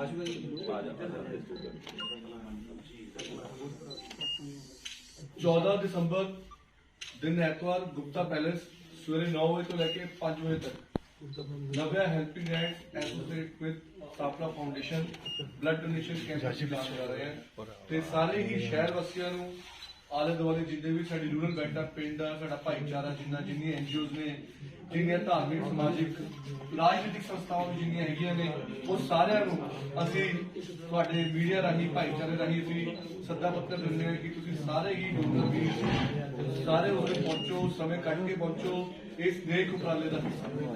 ਆਸ਼ੂ ਜੀ ਆ ਜਾ 14 ਦਸੰਬਰ ਦਿਨ ਐਤਵਾਰ ਗੁਪਤਾ ਪੈਲੇਸ ਸਵੇਰੇ 9 ਵਜੇ ਤੋਂ ਲੈ ਕੇ 5 ਵਜੇ ਤੱਕ Navya helping hand associate with Sampla foundation blood donation camp ਚਲਾ ਰਹੇ ਹੈ ਤੇ ਸਾਰੇ ਹੀ ਸ਼ਹਿਰ ਵਾਸੀਆਂ ਨੂੰ ਆਲੇ ਦੁਆਲੇ ਜਿੰਨੇ ਵੀ ਸਾਡੀ ਰੂਰਲ ਬੈਲਟ ਆ ਪਿੰਡ ਆ ਸਾਡਾ ਭਾਈਚਾਰਾ ਜਿੰਨਾ ਜਿੰਨੀਆਂ ਐਨਜੀਓਜ਼ ਨੇ ਜਿੰਨੀਆਂ ਧਾਰਮਿਕ ਸਮਾਜਿਕ ਰਾਜਨੀਤਿਕ ਸੰਸਥਾਵਾਂ ਜਿੰਨੀਆਂ ਹੈਗੀਆਂ ਨੇ ਉਹ ਸਾਰਿਆਂ ਨੂੰ ਅਸੀਂ ਤੁਹਾਡੇ ਮੀਡੀਆ ਰਾਹੀਂ ਭਾਈਚਾਰੇ ਰਾਹੀਂ ਅਸੀਂ ਸੱਦਾ ਪੱਤਰ ਦਿੰਦੇ ਹਾਂ ਕਿ ਤੁਸੀਂ ਸਾਰੇ ਹੀ ਡੋਨਰ ਵੀ ਸਾਰੇ ਉੱਥੇ ਪਹੁੰਚੋ ਸਮੇਂ ਕੱਢ ਕੇ ਪਹੁੰਚੋ ਇਸ ਨੇਕ ਉਪਰਾਲੇ ਦਾ ਹਿੱਸਾ ਬਣੋ।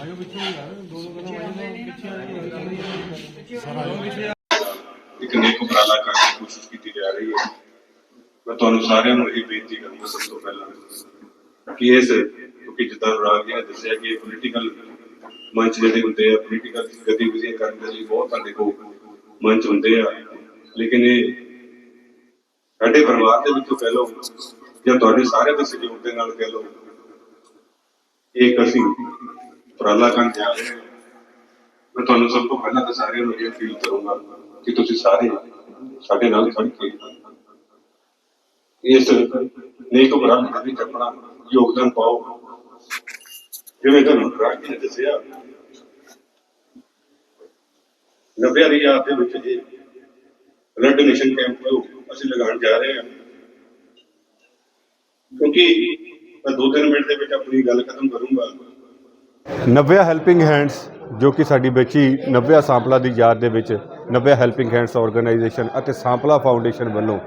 ਆਇਓ ਪਿੱਛੇ ਯਾਰ ਦੋ ਦੋ ਆਇਓ ਪਿੱਛੇ ਆ ਸਾਰਾ ਪਿੱਛੇ ਇੱਕ ਨੇਕ ਉਪਰਾਲਾ ਕਰਨ ਦੀ ਕੋਸ਼ਿਸ਼ ਜਾ ਰਹੀ ਹੈ। ਮੈਂ ਤੁਹਾਨੂੰ ਸਾਰਿਆਂ ਨੂੰ ਇਹ ਬੇਨਤੀ ਕਰਾਂਗਾ ਸਭ ਤੋਂ ਪਹਿਲਾਂ ਕਿ ਇਸ ਕਿਉਂਕਿ ਜਿੱਦਾਂ ਰਾਜ ਜੀ ਨੇ ਦੱਸਿਆ ਕਿ ਪੋਲੀਟੀਕਲ ਮੰਚ ਜਿਹੜੇ ਹੁੰਦੇ ਆ ਪੋਲੀਟੀਕਲ ਗਤੀਵਿਧੀਆਂ ਕਰਨ ਦੇ ਲਈ ਬਹੁਤ ਸਾਡੇ ਕੋਲ ਮੰਚ ਹੁੰਦੇ ਆ। ਲੇਕਿਨ ਇਹ ਸਾਡੇ ਪਰਿਵਾਰ ਦੇ ਵਿੱਚੋਂ ਕਹਿ ਲਓ ਜਾਂ ਤੁਹਾਡੇ ਸਾਰੇ ਦੇ ਸਹਿਯੋਗ ਦੇ ਨਾਲ ਕਹਿ ਲਓ, ਇਹ ਇੱਕ ਅਸੀਂ ਉਪਰਾਲਾ ਕਰਨ ਜਾ ਰਹੇ ਹਾਂ। ਮੈਂ ਤੁਹਾਨੂੰ ਸਭ ਤੋਂ ਪਹਿਲਾਂ ਤਾਂ ਸਾਰਿਆਂ ਨੂੰ ਇਹ ਅਪੀਲ ਕਰੂੰਗਾ ਕਿ ਤੁਸੀਂ ਸਾਰੇ ਸਾਡੇ ਨਾਲ ਖੜ ਕੇ ਇਸ ਨੇਕ ਉਪਰਾਲੇ ਦੇ ਆਪਣਾ ਯੋਗਦਾਨ ਪਾਓ। ਜਿਵੇਂ ਤੁਹਾਨੂੰ ਰਾਜ ਨੇ ਦੱਸਿਆ ਨਵਿਆ ਦੀ ਦੇ ਵਿੱਚ ਇਹ ਬਲੱਡ ਡੋਨੇਸ਼ਨ ਕੈਂਪ ਅਸੀਂ ਲਗਾਉਣ ਜਾ ਰਹੇ ਹਾਂ। ਕਿਉਂਕਿ ਮੈਂ ਦੋ ਤਿੰਨ ਮਿੰਟ ਦੇ ਵਿੱਚ ਆਪਣੀ ਗੱਲ ਖਤਮ ਕਰੂੰਗਾ। ਨਵਿਆ ਹੈਲਪਿੰਗ ਹੈਂਡਸ, ਜੋ ਕਿ ਸਾਡੀ ਬੱਚੀ ਨਵਿਆ ਸਾਂਪਲਾ ਦੀ ਯਾਦ ਦੇ ਵਿੱਚ ਨਵਿਆ ਹੈਲਪਿੰਗ ਹੈਂਡਸ ਆਰਗੇਨਾਈਜੇਸ਼ਨ ਅਤੇ ਸਾਂਪਲਾ ਫਾਊਂਡੇਸ਼ਨ ਵੱਲੋਂ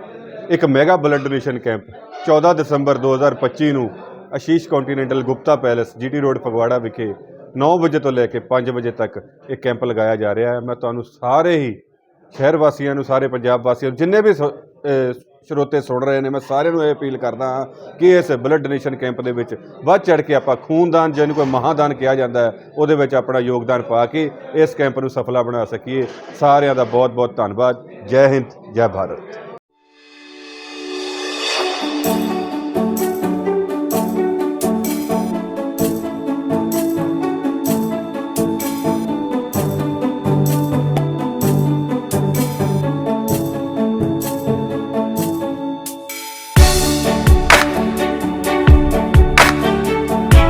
ਇੱਕ ਮੈਗਾ ਬਲੱਡ ਡੋਨੇਸ਼ਨ ਕੈਂਪ 14 ਦਸੰਬਰ 2025 ਨੂੰ Ashish continental Gupta palace GT road Phagwara ਵਿਖੇ 9 ਵਜੇ ਤੋਂ ਲੈ ਕੇ 5 ਵਜੇ ਤੱਕ ਇਹ ਕੈਂਪ ਲਗਾਇਆ ਜਾ ਰਿਹਾ ਹੈ। ਮੈਂ ਤੁਹਾਨੂੰ ਸਾਰੇ ਹੀ ਸ਼ਹਿਰ ਵਾਸੀਆਂ ਨੂੰ, ਸਾਰੇ ਪੰਜਾਬ ਵਾਸੀਆਂ ਨੂੰ, ਜਿੰਨੇ ਵੀ ਸ- ਸਰੋਤੇ ਸੁਣ ਰਹੇ ਨੇ, ਮੈਂ ਸਾਰਿਆਂ ਨੂੰ ਇਹ ਅਪੀਲ ਕਰਦਾ ਹਾਂ ਕਿ ਇਸ ਬਲੱਡ ਡੋਨੇਸ਼ਨ ਕੈਂਪ ਦੇ ਵਿੱਚ ਵੱਧ ਚੜ ਕੇ ਆਪਾਂ ਖੂਨਦਾਨ ਜਿਹਨੂੰ ਕੋਈ ਮਹਾਦਾਨ ਕਿਹਾ ਜਾਂਦਾ ਹੈ, ਉਹਦੇ ਵਿੱਚ ਆਪਣਾ ਯੋਗਦਾਨ ਪਾ ਕੇ ਇਸ ਕੈਂਪ ਨੂੰ ਸਫਲਾ ਬਣਾ ਸਕੀਏ। ਸਾਰਿਆਂ ਦਾ ਬਹੁਤ ਬਹੁਤ ਧੰਨਵਾਦ। ਜੈ ਹਿੰਦ, ਜੈ ਭਾਰਤ।